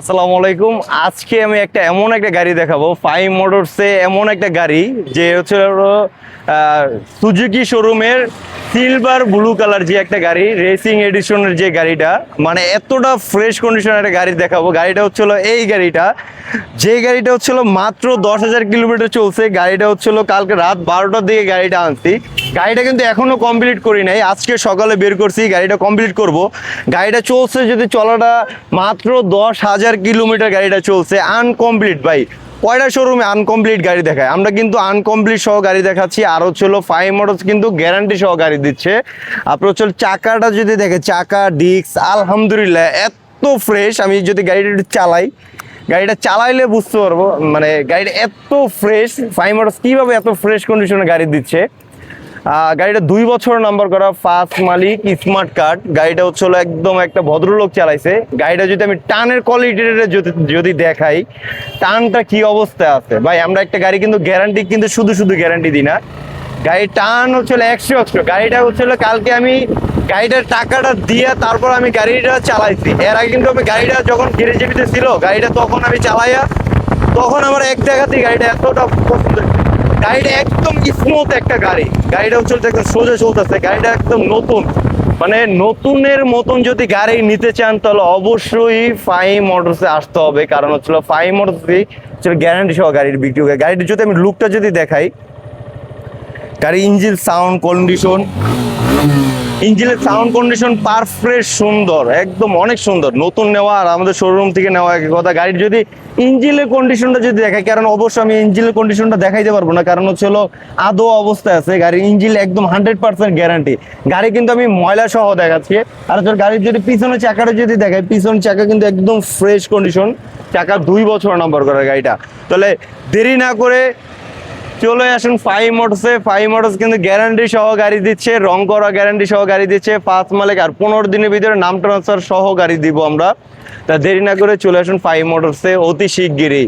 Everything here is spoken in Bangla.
আসসালামু আলাইকুম। আজকে আমি একটা এমন একটা গাড়ি দেখাবো ফাইভ মোটরসে এমন একটা গাড়ি, যে হচ্ছে সুজুকি শোরুমের সিলভার ব্লু কালার যে একটা গাড়ি রেসিং এডিশনের যে গাড়িটা। মানে এতটা ফ্রেশ কন্ডিশনের একটা গাড়ি দেখাবো। গাড়িটা হচ্ছিল এই গাড়িটা। যে গাড়িটা হচ্ছিল মাত্র দশ হাজার কিলোমিটার চলছে। গাড়িটা হচ্ছিল কালকে রাত বারোটার দিকে গাড়িটা আনছি। গাড়িটা কিন্তু এখনও কমপ্লিট করি নাই। আজকে সকালে বের করছি, গাড়িটা কমপ্লিট করব। গাড়িটা চলছে যদি চলাটা মাত্র দশ হাজার কিলোমিটার গাড়িটা চলছে আনকমপ্লিট ভাই। কয়টা শোরুমে আনকমপ্লিট গাড়ি দেখায়? আমরা কিন্তু আনকমপ্লিট সহ গাড়ি দেখাচ্ছি, আর হচ্ছে হলো ফাইভ মডেলস কিন্তু গ্যারান্টি সহ গাড়ি দিচ্ছে। আপনার হচ্ছে চাকাটা যদি দেখে, চাকা ডিস্ক আলহামদুলিল্লাহ, এত ফ্রেশ আমি যদি গাড়িটা চালাই, গাড়িটা চালাইলে বুঝতে পারব মানে গাড়িটা এত ফ্রেশ ফাইভ মডেলস কীভাবে এত ফ্রেশ কন্ডিশনে গাড়ি দিচ্ছে। গাড়িটা দুই বছর নাম্বার করা ফার্স্ট মালিক স্মার্ট কার্ড গাড়িটা হচ্ছে একদম একটা ভদ্রলোক চালাইছে। গাড়িটা যদি আমি টানের কোয়ালিটিটা যদি যদি দেখাই, টানটা কি অবস্থায় আছে? ভাই, আমরা একটা গাড়ি কিন্তু গ্যারান্টি কিন্তু শুধু শুধু গ্যারান্টি দিই না। গাড়ির টান হচ্ছে একশো একশো। গাড়িটা হচ্ছে কালকে আমি গাড়িটার টাকাটা দিয়ে তারপর আমি গাড়িটা চালাইছি। এর আগে কিন্তু আমি গাড়িটা যখন গিরিজেবিতে ছিল, গাড়িটা তখন আমি চালাইয়া, তখন আমার এক জায়গাতেই গাড়িটা এতটা পছন্দ। গাড়িটা একদম স্মুথ একটা গাড়ি। গাড়িটা চলতে একদম সোজা চলতেছে, গাড়িটা একদম নতুন। মানে নতুনের মতন যদি গাড়ি নিতে চান, তাহলে অবশ্যই ফাই মোটরসে আসতে হবে। কারণ হচ্ছিল ফাই ছিল গ্যারান্টি সহ গাড়ির বিক্রি গাড়ির যদি আমি লুকটা যদি দেখাই গাড়ির ইঞ্জিন সাউন্ড কন্ডিশন ইঞ্জিনের সাউন্ড কন্ডিশন পারফেক্ট সুন্দর, একদম অনেক সুন্দর। নতুন নেওয়া আর আমাদের শোরুম থেকে নেওয়া এক কথা। গাড়ির যদি ইঞ্জিনের কন্ডিশনটা যদি দেখাই, কারণ অবশ্যই আমি ইঞ্জিনের কন্ডিশনটা দেখাইতে পারব না, কারণ হচ্ছে হলো আদৌ অবস্থায় আছে। গাড়ির ইঞ্জিন একদম হান্ড্রেড পার্সেন্ট গ্যারান্টি গাড়ি কিন্তু আমি ময়লা সহ দেখাচ্ছি। আর হচ্ছে গাড়ির যদি পিছনের চাকাটা যদি দেখাই পিছনে চাকা কিন্তু একদম ফ্রেশ কন্ডিশন চাকা দুই বছর নাম্বার করা গাড়িটা। তাহলে দেরি না করে চলে আসুন ফাইভ মোটরসে ফাইভ মোটরস কিন্তু গ্যারান্টি সহ গাড়ি দিচ্ছে, রং করা গ্যারান্টি সহ গাড়ি দিচ্ছে, পাঁচ মালিক আর পনেরো দিনের ভিতরে নাম ট্রান্সফার সহ গাড়ি দিব আমরা। তা দেরি না করে চলে আসুন ফাইভ মোটরসে অতি শিগগিরই।